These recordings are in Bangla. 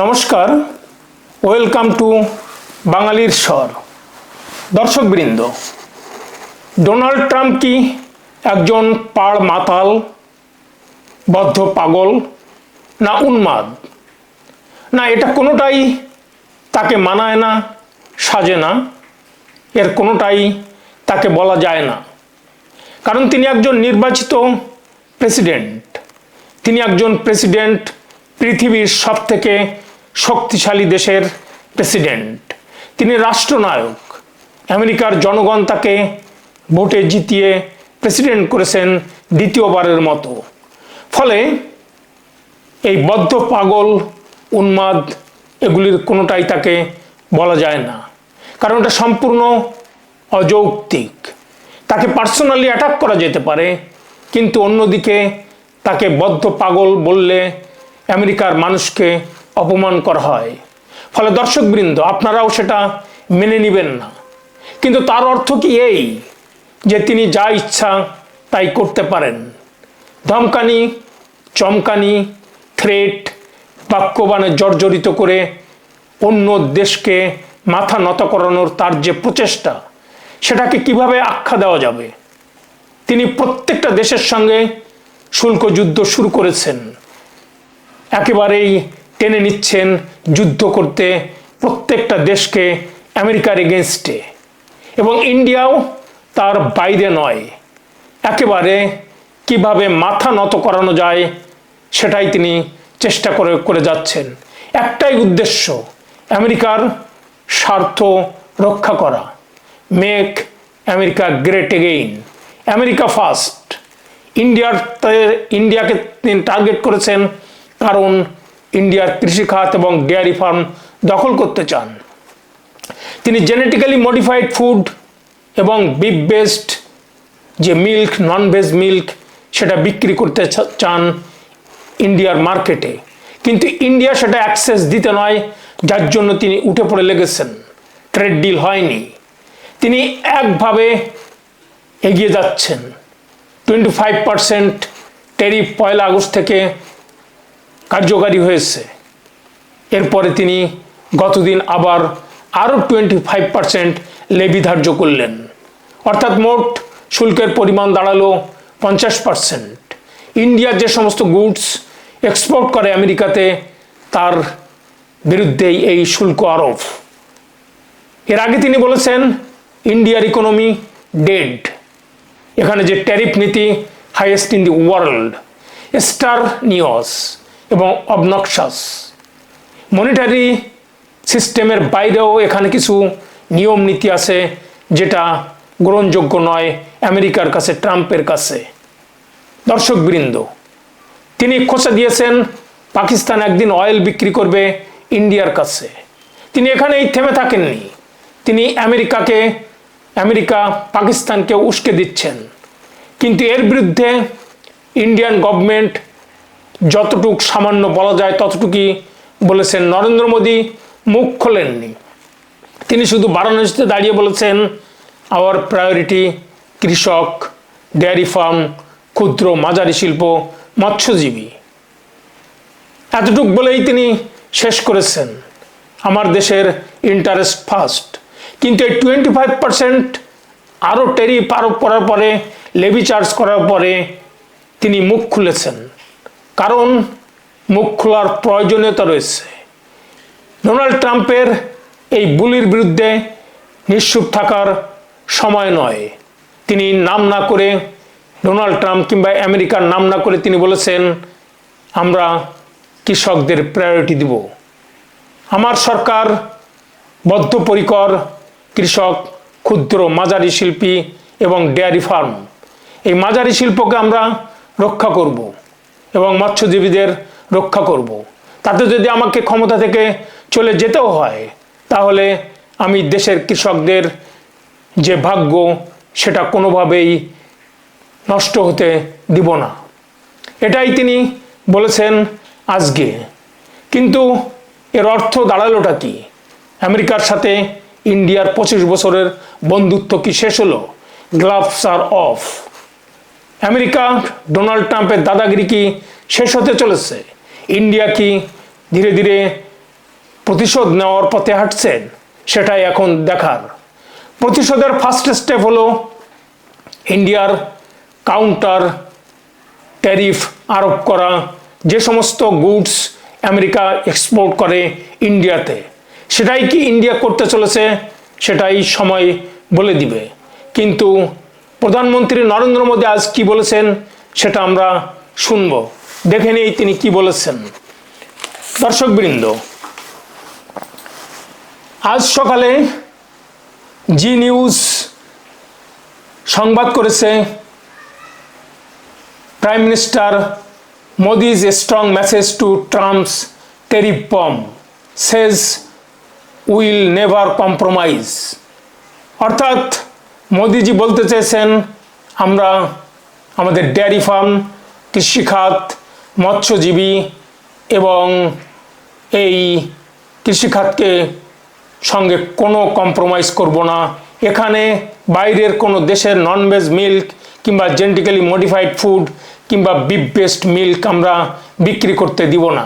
নমস্কার ওয়েলকাম টু বাঙালির স্বর। দর্শকবৃন্দ ডোনাল্ড ট্রাম্প কি একজন পাড় মাতাল, বদ্ধ পাগল, না উন্মাদ? না, এটা কোনোটাই তাকে মানায় না, সাজে না, এর কোনোটাই তাকে বলা যায় না। কারণ তিনি একজন নির্বাচিত প্রেসিডেন্ট তিনি একজন প্রেসিডেন্ট পৃথিবীর সব থেকে শক্তিশালী দেশের প্রেসিডেন্ট। তিনি রাষ্ট্রনায়ক। আমেরিকার জনগণ তাকে ভোটে জিতিয়ে প্রেসিডেন্ট করেছেন দ্বিতীয়বারের মতো। ফলে এই বদ্ধ পাগল উন্মাদ এগুলির কোনোটাই তাকে বলা যায় না। কারণ এটা সম্পূর্ণ অযৌক্তিক। তাকে পার্সোনালি অ্যাটাক করা যেতে পারে, কিন্তু অন্যদিকে তাকে বদ্ধ পাগল বললে আমেরিকার মানুষকে অপমান করা হয়। ফলে দর্শকবৃন্দ, আপনারাও সেটা মেনে নেবেন না। কিন্তু তার অর্থ কি এই, যে তিনি যা ইচ্ছা তাই করতে পারেন। ধমকানি, চমকানি, থ্রেট, বাক্যবাণে জর্জরিত করে অন্য দেশকে মাথা নত করানোর তার যে প্রচেষ্টা, সেটাকে কীভাবে আখ্যা দেওয়া যাবে? তিনি প্রত্যেকটা দেশের সঙ্গে শুল্ক যুদ্ধ শুরু করেছেন। একেবারেই টেনে নিচ্ছেন যুদ্ধ করতে প্রত্যেকটা দেশকে আমেরিকার এগেনস্টে এবং ইন্ডিয়াও তার বাইরে নয়। একেবারে কীভাবে মাথা নত করানো যায় সেটাই তিনি চেষ্টা করে করে যাচ্ছেন। একটাই উদ্দেশ্য, আমেরিকার স্বার্থ রক্ষা করা। Make America great again America first ইন্ডিয়ার ইন্ডিয়াকে তিনি টার্গেট করেছেন কারণ ইন্ডিয়ার কৃষিখাত এবং ডেয়ারি ফার্ম দখল করতে চান। তিনি জেনেটিক্যালি মডিফাইড ফুড এবং বিফ বেসড যে মিল্ক নন ভেজ মিল্ক সেটা বিক্রি করতে চান ইন্ডিয়ার মার্কেটে। কিন্তু ইন্ডিয়া সেটা অ্যাক্সেস দিতে নয়, যার জন্য তিনি উঠে পড়ে লেগেছেন। ট্রেড ডিল হয়নি। তিনি একভাবে এগিয়ে যাচ্ছেন। টোয়েন্টি ফাইভ পার্সেন্ট টেরিফ পয়লা আগস্ট থেকে কার্যকারী হয়েছে। এরপরে তিনি গতদিন আবার আরও টোয়েন্টি ফাইভ পার্সেন্ট লেবি ধার্য করলেন। অর্থাৎ মোট শুল্কের পরিমাণ দাঁড়াল পঞ্চাশ পার্সেন্ট ইন্ডিয়ার যে সমস্ত গুডস এক্সপোর্ট করে আমেরিকাতে, তার বিরুদ্ধেই এই শুল্ক আরোপ। এর আগে তিনি বলেছেন, ইন্ডিয়ার ইকোনমি ডেড এখানে যে ট্যারিফ নীতি highest in the world star news এবং অবনক্সাস মনিটারি সিস্টেমের বাইরেও এখানে কিছু নিয়ম নীতি আছে, যেটা গ্রহণযোগ্য নয় আমেরিকার কাছে, ট্রাম্পের কাছে। দর্শকবৃন্দ, তিনি খোঁচা দিয়েছেন, পাকিস্তান একদিন অয়েল বিক্রি করবে ইন্ডিয়ার কাছে। তিনি এখানেই থেমে থাকেননি। তিনি আমেরিকাকে, আমেরিকা পাকিস্তানকে উস্কে দিচ্ছেন। কিন্তু এর বিরুদ্ধে ইন্ডিয়ান গভর্নমেন্ট যতটুক সামান্য বলা যায় ততটুকুই বলেছেন নরেন্দ্র মোদী, মুখ খোলেননি। তিনি শুধু বারাণসীতে দাঁড়িয়ে বলেছেন আওয়ার প্রায়োরিটি কৃষক ডেয়ারি ফার্ম ক্ষুদ্র মাঝারি শিল্প, মৎস্যজীবী। এতটুক বলেই তিনি শেষ করেছেন। আমার দেশের ইন্টারেস্ট ফার্স্ট কিন্তু এই টোয়েন্টি ফাইভ পার্সেন্ট আরও টেরিফ আরোপ করার পরে, লেবি চার্জ করার পরে তিনি মুখ খুলেছেন। কারণ মুখ খোলার প্রয়োজনীয়তা রয়েছে। ডোনাল্ড ট্রাম্পের এই বুলির বিরুদ্ধে নিশ্চুপ থাকার সময় নয়। তিনি নাম না করে ডোনাল্ড ট্রাম্প কিংবা আমেরিকার নাম না করে তিনি বলেছেন, আমরা কৃষকদের প্রায়োরিটি দিব। আমার সরকার বদ্ধপরিকর কৃষক, ক্ষুদ্র মাঝারি শিল্পী এবং ডেয়ারি ফার্ম। এই মাঝারি শিল্পকে আমরা রক্ষা করব। এবং মৎস্যজীবীদের রক্ষা করব। তাতে যদি আমাকে ক্ষমতা থেকে চলে যেতেও হয়, তাহলে আমি দেশের কৃষকদের যে ভাগ্য, সেটা কোনোভাবেই নষ্ট হতে দিব না। এটাই তিনি বলেছেন আজকে। কিন্তু এর অর্থ দাঁড়ালোটা কি? আমেরিকার সাথে ইন্ডিয়ার পঁচিশ বছরের বন্ধুত্ব কি শেষ হলো? Gloves are off. America Donald ট্রাম্পের দাদাগিরি কি শেষ হতে চলেছে? ইন্ডিয়া কি ধীরে ধীরে প্রতিশোধ নেওয়ার পথে হাঁটছেন সেটাই এখন দেখার। প্রতিশোধের ফার্স্ট স্টেপ হলো ইন্ডিয়ার কাউন্টার ট্যারিফ আরোপ করা। যে সমস্ত গুডস আমেরিকা এক্সপোর্ট করে ইন্ডিয়াতে। সেটাই কি ইন্ডিয়া করতে চলেছে? সেটাই সময় বলে দিবে। কিন্তু প্রধানমন্ত্রী নরেন্দ্র মোদী আজ কি বলেছেন সেটা আমরা শুনব। দেখে নেই তিনি কি বলেছেন। দর্শকবৃন্দ, আজ সকালে জি নিউজ সংবাদ করেছে prime minister Modi's strong message to Trump's tariff bomb says will never compromise অর্থাৎ মোদিজি বলতে চেয়েছেন, আমরা আমাদের ডেয়ারি ফার্ম, কৃষিখাত, মৎস্যজীবী এবং এই কৃষিখাতকে সঙ্গে কোনো কম্প্রোমাইজ করব না। এখানে বাইরের কোনো দেশের ননভেজ মিল্ক কিংবা জেনেটিক্যালি মডিফাইড ফুড কিংবা বিপ বেস্ট মিল্ক আমরা বিক্রি করতে দিব না।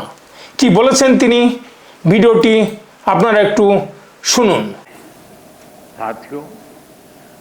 কি বলেছেন তিনি? ভিডিওটি আপনারা একটু শুনুন।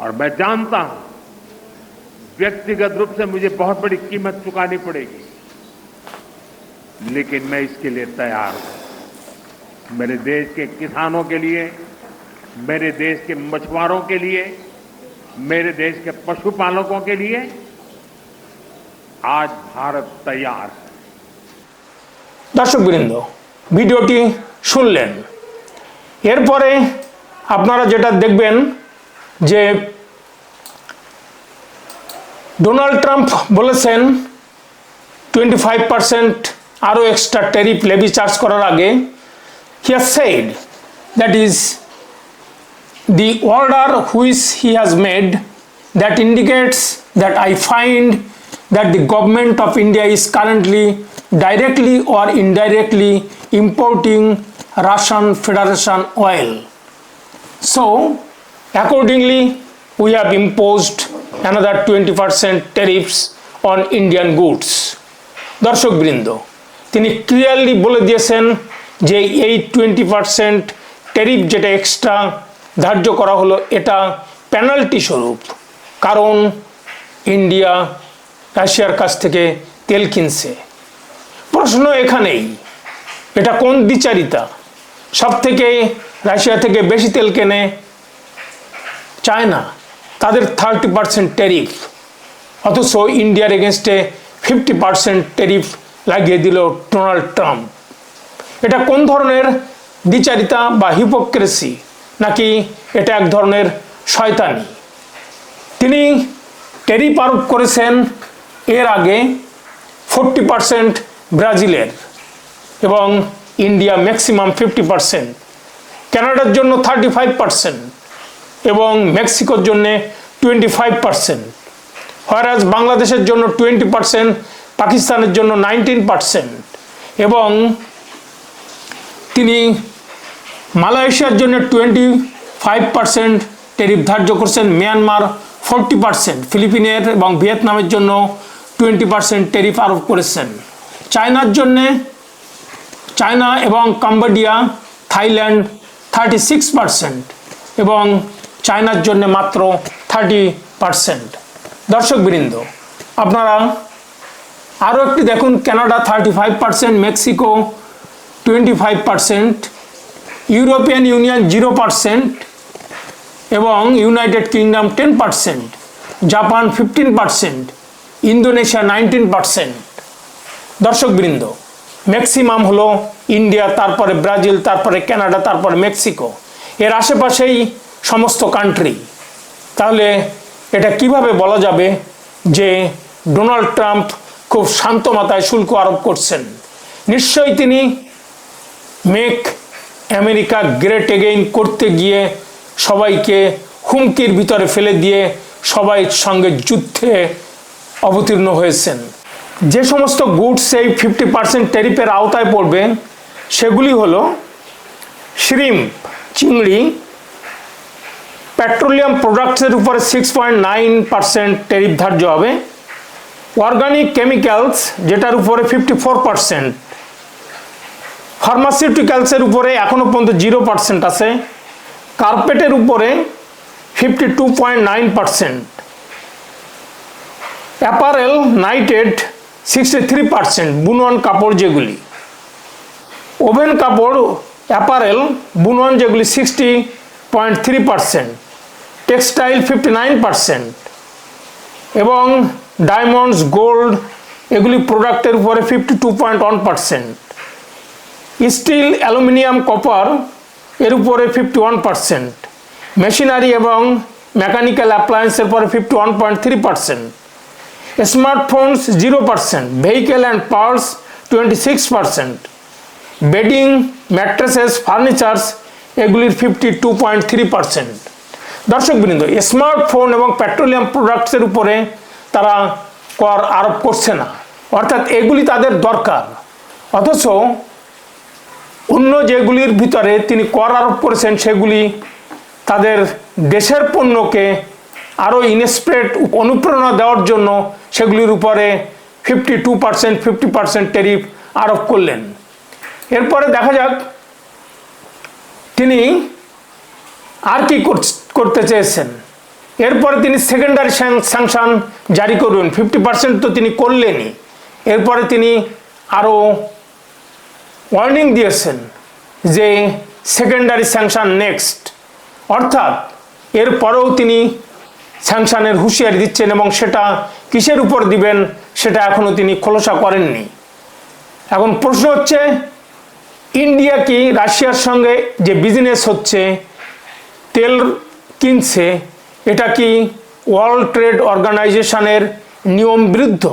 और मैं जानता हूं व्यक्तिगत रूप से मुझे बहुत बड़ी कीमत चुकानी पड़ेगी लेकिन मैं इसके लिए तैयार हूं मेरे देश के किसानों के लिए मेरे देश के मछुआरों के लिए मेरे देश के पशुपालकों के लिए आज भारत तैयार है দর্শকবৃন্দ ভিডিওটি শুনলেন এরপরে আপনারা যেটা দেখবেন যে ডোনাল্ড ট্রাম্প বলেছেন টোয়েন্টি ফাইভ পার্সেন্ট আরও এক্সট্রা ট্যারিফ লেবি চার্জ করার আগে he has said that is the order which he has made that indicates that I find that the government of India is currently directly or indirectly importing Russian federation oil so accordingly, we have imposed another 20% tariffs on Indian goods. দর্শকবৃন্দ তিনি ক্লিয়ারলি বলে দিয়েছেন যে এই টোয়েন্টি পারসেন্ট ট্যারিফ যেটা এক্সট্রা ধার্য করা হলো এটা পেনাল্টি স্বরূপ। কারণ ইন্ডিয়া রাশিয়ার কাছ থেকে তেল কিনছে। প্রশ্ন এখানেই এটা কোন দ্বিচারিতা? সব থেকে রাশিয়া থেকে বেশি তেল কেনে চায়না, তাদের থার্টি পার্সেন্ট ট্যারিফ অথচ ইন্ডিয়ার এগেনস্টে ফিফটি পার্সেন্ট ট্যারিফ লাগিয়ে দিল ডোনাল্ড ট্রাম্প। এটা কোন ধরনের দ্বিচারিতা বা হিপোক্রেসি নাকি এটা এক ধরনের শয়তানি? তিনি ট্যারিফ আরোপ করেছেন এর আগে ফোরটি পার্সেন্ট ব্রাজিলের এবং ইন্ডিয়া ম্যাক্সিমাম ফিফটি পার্সেন্ট কানাডার জন্য থার্টি ফাইভ পার্সেন্ট এবং মেক্সিকোর জন্য টোয়েন্টি ফাইভ পার্সেন্ট হরাজ বাংলাদেশের জন্য টোয়েন্টি পার্সেন্ট পাকিস্তানের জন্য নাইনটিন পার্সেন্ট এবং তিনি মালয়েশিয়ার জন্য টোয়েন্টি ফাইভ পার্সেন্ট টেরিফ ধার্য করছেন, মিয়ানমার ফোরটি পার্সেন্ট ফিলিপিনের এবং ভিয়েতনামের জন্য টোয়েন্টি পার্সেন্ট টেরিফ আরোপ করেছেন। চায়নার জন্যে চায়না এবং Cambodia, Thailand thirty six percent এবং চায়নার জন্য মাত্র থার্টি পার্সেন্ট দর্শকবৃন্দ আপনারা আরও একটি দেখুন, Canada thirty five percent Mexico twenty five percent European Union zero percent এবং United Kingdom ten percent Japan fifteen percent Indonesia nineteen percent দর্শকবৃন্দ ম্যাক্সিমাম হলো ইন্ডিয়া, তারপরে ব্রাজিল, তারপরে কানাডা, তারপরে মেক্সিকো। এর আশেপাশেই সমস্ত কান্ট্রি তাহলে এটা কীভাবে বলা যাবে যে ডোনাল্ড ট্রাম্প খুব শান্ত মাথায় শুল্ক আরোপ করছেন? নিশ্চয়ই তিনি মেক আমেরিকা গ্রেট এগেইন করতে গিয়ে সবাইকে হুমকির ভিতরে ফেলে দিয়ে সবাই সঙ্গে যুদ্ধে অবতীর্ণ হয়েছেন। যে সমস্ত গুডস এই ফিফটি পার্সেন্ট ট্যারিফের আওতায় পড়বে, সেগুলি হলো শ্রিম্প চিংড়ি পেট্রোলিয়াম প্রোডাক্টসের উপরে six point nine percent tariff ধার্য হবে। অর্গানিক কেমিক্যালস যেটার উপরে ফিফটি ফোর পার্সেন্ট ফার্মাসিউটিক্যালসের উপরে এখনও পর্যন্ত জিরো পার্সেন্ট আছে। কার্পেটের উপরে fifty two point nine percent apparel knitted sixty three percent বুনওয়ান কাপড় যেগুলি। ওভেন কাপড় অ্যাপারেল বুনওয়ান যেগুলি sixty point three percent textile fifty nine percent এবং ডায়মন্ডস গোল্ড এগুলি প্রোডাক্টের উপরে fifty two point one percent steel aluminium copper এর উপরে ফিফটি ওয়ান পার্সেন্ট মেশিনারি এবং মেকানিক্যাল অ্যাপ্লায়েন্সের পরে fifty one point three percent smartphones zero percent vehicle and parts twenty six percent bedding mattresses furnitures এগুলির fifty two point three percent দর্শকবৃন্দ স্মার্টফোন এবং পেট্রোলিয়াম প্রোডাক্টসের উপরে তারা কর আরোপ করছে না। অর্থাৎ এগুলি তাদের দরকার। অথচ অন্য যেগুলির ভিতরে তিনি কর আরোপ করেছেন, সেগুলি তাদের দেশের পণ্যকে আরও ইনস্প্রেড অনুপ্রেরণা দেওয়ার জন্য সেগুলির উপরে fifty two percent fifty percent tariff আরোপ করলেন। এরপরে দেখা যাক তিনি আর কি করতে চেয়েছেন। এরপরে তিনি সেকেন্ডারি স্যাংশন জারি করবেন। ফিফটি পার্সেন্ট তো তিনি করলেনই। এরপরে তিনি আরও ওয়ার্নিং দিয়েছেন যে সেকেন্ডারি স্যাংশন নেক্সট অর্থাৎ এরপরেও তিনি স্যাংশনের হুঁশিয়ারি দিচ্ছেন এবং সেটা কিসের উপর দিবেন সেটা এখনও তিনি খোলসা করেননি। এখন প্রশ্ন হচ্ছে, ইন্ডিয়া কি রাশিয়ার সঙ্গে যে বিজনেস হচ্ছে, তেল কিনছে, এটা কি ওয়ার্ল্ড ট্রেড অর্গানাইজেশনের নিয়ম বিরুদ্ধ?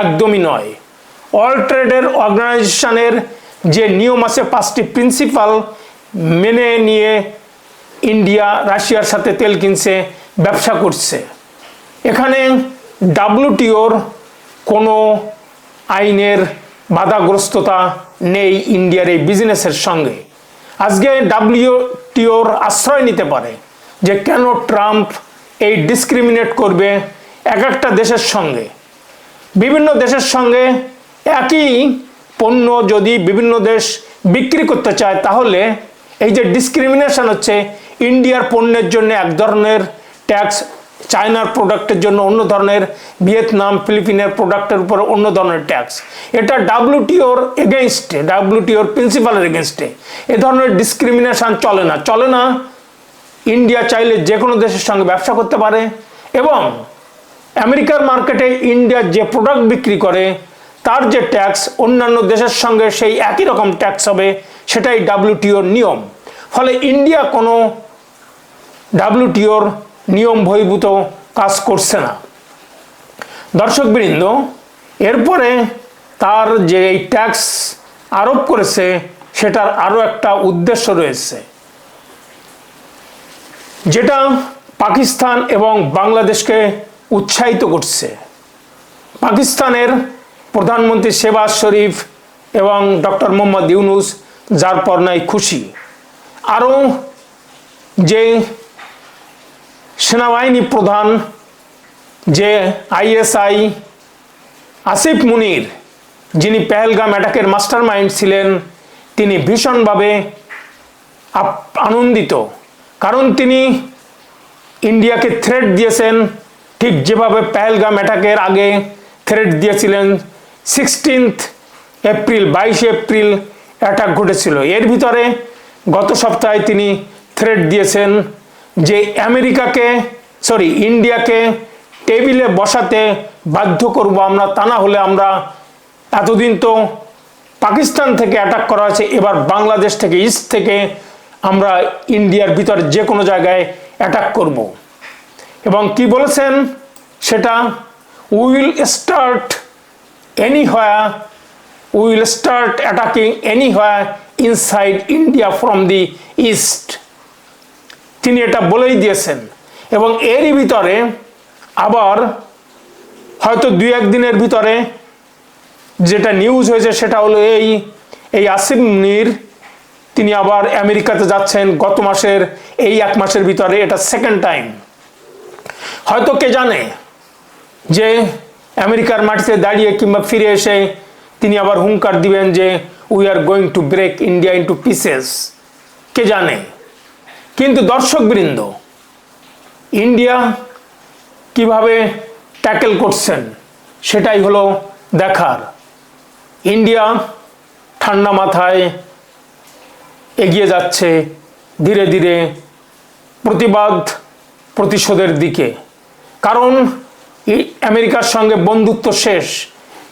একদমই নয়। ওয়ার্ল্ড ট্রেডের অর্গানাইজেশনের যে নিয়ম আছে, পাঁচটি প্রিন্সিপাল মেনে নিয়ে ইন্ডিয়া, রাশিয়ার সাথে তেল কিনছে, ব্যবসা করছে। এখানে ডাব্লুটিওর কোনো আইনের বাধাগ্রস্ততা নেই ইন্ডিয়ার এই বিজনেসের সঙ্গে। আজকে ডাব্লিউটিওর আশ্রয় নিতে পারে। যে কেন ট্রাম্প এই ডিসক্রিমিনেট করবে এক একটা দেশের সঙ্গে? বিভিন্ন দেশের সঙ্গে একই পণ্য যদি বিভিন্ন দেশ বিক্রি করতে চায়, তাহলে এই যে ডিসক্রিমিনেশন হচ্ছে, ইন্ডিয়ার পণ্যের জন্য এক ধরনের ট্যাক্স চায়নার প্রোডাক্টের জন্য অন্য ধরনের, ভিয়েতনাম, ফিলিপিনের প্রোডাক্টের উপর অন্য ধরনের ট্যাক্স এটা ডাব্লিউটিওর এগেনস্টে ডাব্লিউটিওর প্রিন্সিপালের এগেনস্টে এ। ধরনের ডিসক্রিমিনেশন চলে না চলে না ইন্ডিয়া চাইলে যে কোনো দেশের সঙ্গে ব্যবসা করতে পারে এবং আমেরিকার মার্কেটে ইন্ডিয়ার যে প্রোডাক্ট বিক্রি করে, তার যে ট্যাক্স অন্যান্য দেশের সঙ্গে সেই একই রকম ট্যাক্স হবে, সেটাই ডাব্লিউটিওর নিয়ম। ফলে ইন্ডিয়া কোনো ডাব্লিউটিওর নিয়ম বহির্ভূত কাজ করছে না। দর্শকবৃন্দ এরপরে তার যে এই ট্যাক্স আরোপ করেছে, সেটার আরও একটা উদ্দেশ্য রয়েছে। যেটা পাকিস্তান এবং বাংলাদেশকে উৎসাহিত করছে। পাকিস্তানের প্রধানমন্ত্রী শেবাজ শরীফ এবং ডক্টর মোহাম্মদ ইউনুস, যার পর নাই খুশি। আরও যে সেনাবাহিনী প্রধান, যে আইএসআই, আসিফ মুনির, যিনি পেহেলগাম অ্যাটাকের মাস্টার মাইন্ড ছিলেন, তিনি ভীষণভাবে আনন্দিত। কারণ তিনি ইন্ডিয়াকে থ্রেট দিয়েছেন। ঠিক যেভাবে পেহেলগাম অ্যাটাকের আগে থ্রেট দিয়েছিলেন সিক্সটিন্থ এপ্রিল বাইশে এপ্রিল অ্যাটাক ঘটেছিল। এর ভিতরে গত সপ্তাহে তিনি থ্রেট দিয়েছেন যে আমেরিকাকে সরি ইন্ডিয়াকে টেবিলে বসাতে বাধ্য করব আমরা, তা না হলে আমরা এতদিন তো পাকিস্তান থেকে অ্যাটাক করা হয়েছে, এবার বাংলাদেশ থেকে ইস্ট থেকে আমরা ইন্ডিয়ার ভিতরে যে কোনো জায়গায় অ্যাটাক করব। এবং কি বলেছেন? সেটা will start anywhere will start attacking attacking anywhere inside India from the east. তিনি এটা বলেই দিয়েছেন। এবং এরই ভিতরে আবার হয়তো দুই একদিনের ভিতরে যেটা নিউজ হয়েছে সেটা হলো এই এই আসিম মুনির তিনি আবার আমেরিকাতে যাচ্ছেন গত মাসের, এই এক মাসের ভিতরে এটা সেকেন্ড টাইম হয়তো কে জানে যে আমেরিকার মাটিতে দাঁড়িয়ে কিংবা ফিরে এসে তিনি আবার হুঙ্কার দিবেন যে we are going to break India into pieces কে জানে? কিন্তু দর্শকবৃন্দ ইন্ডিয়া কীভাবে ট্যাকেল করছেন, সেটাই হলো দেখার। ইন্ডিয়া ঠান্ডা মাথায় এগিয়ে যাচ্ছে ধীরে ধীরে প্রতিবাদ প্রতিশোধের দিকে। কারণ আমেরিকার সঙ্গে বন্ধুত্ব শেষ,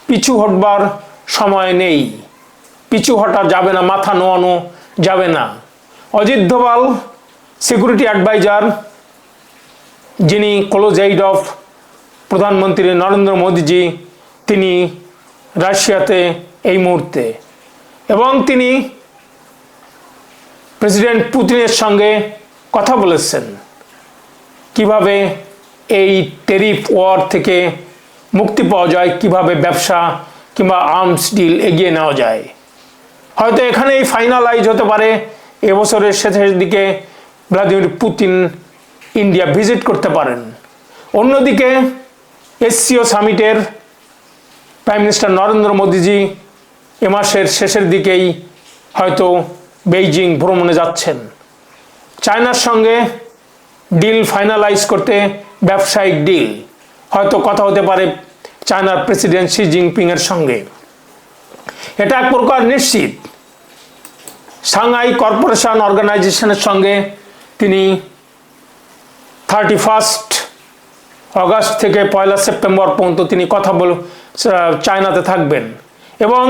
পিছু হটবার সময় নেই। পিছু হটা যাবে না, মাথা নোয়ানো যাবে না। অজিত দোভাল, সিকিউরিটি অ্যাডভাইজার, যিনি ক্লোজ এইড অফ প্রধানমন্ত্রী নরেন্দ্র মোদীজি, তিনি রাশিয়াতে এই মুহূর্তে। এবং তিনি প্রেসিডেন্ট পুতিনের সঙ্গে কথা বলেছেন। কীভাবে এই টেরিফ ওয়ার থেকে মুক্তি পাওয়া যায়, কীভাবে ব্যবসা কিংবা আর্মস ডিল এগিয়ে নেওয়া যায়। হয়তো এখানে এখানেই ফাইনালাইজ হতে পারে, এবছরের শেষের দিকে ভ্লাদিমির পুতিন ইন্ডিয়া ভিজিট করতে পারেন। অন্যদিকে এসসিও সামিটের প্রাইম মিনিস্টার নরেন্দ্র মোদীজি এ মাসের শেষের দিকেই হয়তো বেইজিং ভ্রমণে যাচ্ছেন। চায়নার সঙ্গে ডিল ফাইনালাইজ করতে ব্যবসায়িক ডিল। হয়তো কথা হতে পারে চায়নার প্রেসিডেন্ট শি জিনপিংয়ের সঙ্গে। এটা এক প্রকার নিশ্চিত। সাংহাই কর্পোরেশন অর্গানাইজেশনের সঙ্গে তিনি থার্টি ফার্স্ট অগাস্ট থেকে পয়লা সেপ্টেম্বর পর্যন্ত তিনি কথা বল চায়নাতে থাকবেন। এবং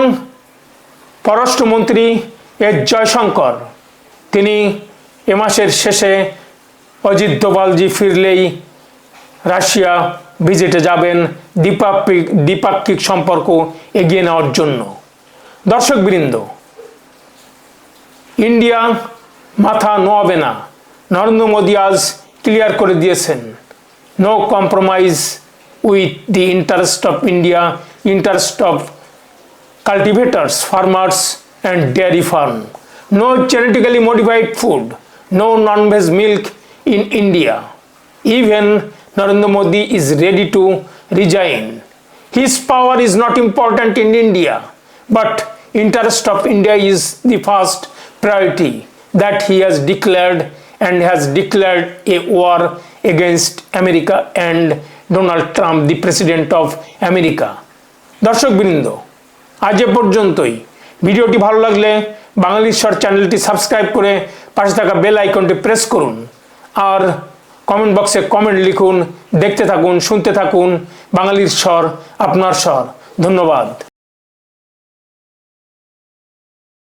পররাষ্ট্রমন্ত্রী এস জয়শঙ্কর। তিনি এ মাসের শেষে অজিত দোভালজি ফিরলেই রাশিয়া ভিজিটে যাবেন দ্বিপাক্ষিক দ্বিপাক্ষিক সম্পর্ক এগিয়ে নেওয়ার জন্য। দর্শকবৃন্দ ইন্ডিয়া মাথা নোয়াবে না। নরেন্দ্র মোদী আজ ক্লিয়ার করে দিয়েছেন no compromise with the interest of India interest of cultivators farmers, and dairy farm. No genetically modified food, no non-veg milk in India. Even Narendra Modi is ready to resign. His power is not important in India, but interest of India is the first priority that he has declared and has declared a war against America and Donald Trump, the president of America. দর্শকবৃন্দ আজ এ পর্যন্তই ভিডিওটি ভালো লাগলে বাঙালির স্বর চ্যানেলটি সাবস্ক্রাইব করে পাশে থাকা বেল আইকনটি প্রেস করুন। আর কমেন্ট বক্সে কমেন্ট লিখুন, দেখতে থাকুন, শুনতে থাকুন বাঙালির স্বর আপনার স্বর। ধন্যবাদ।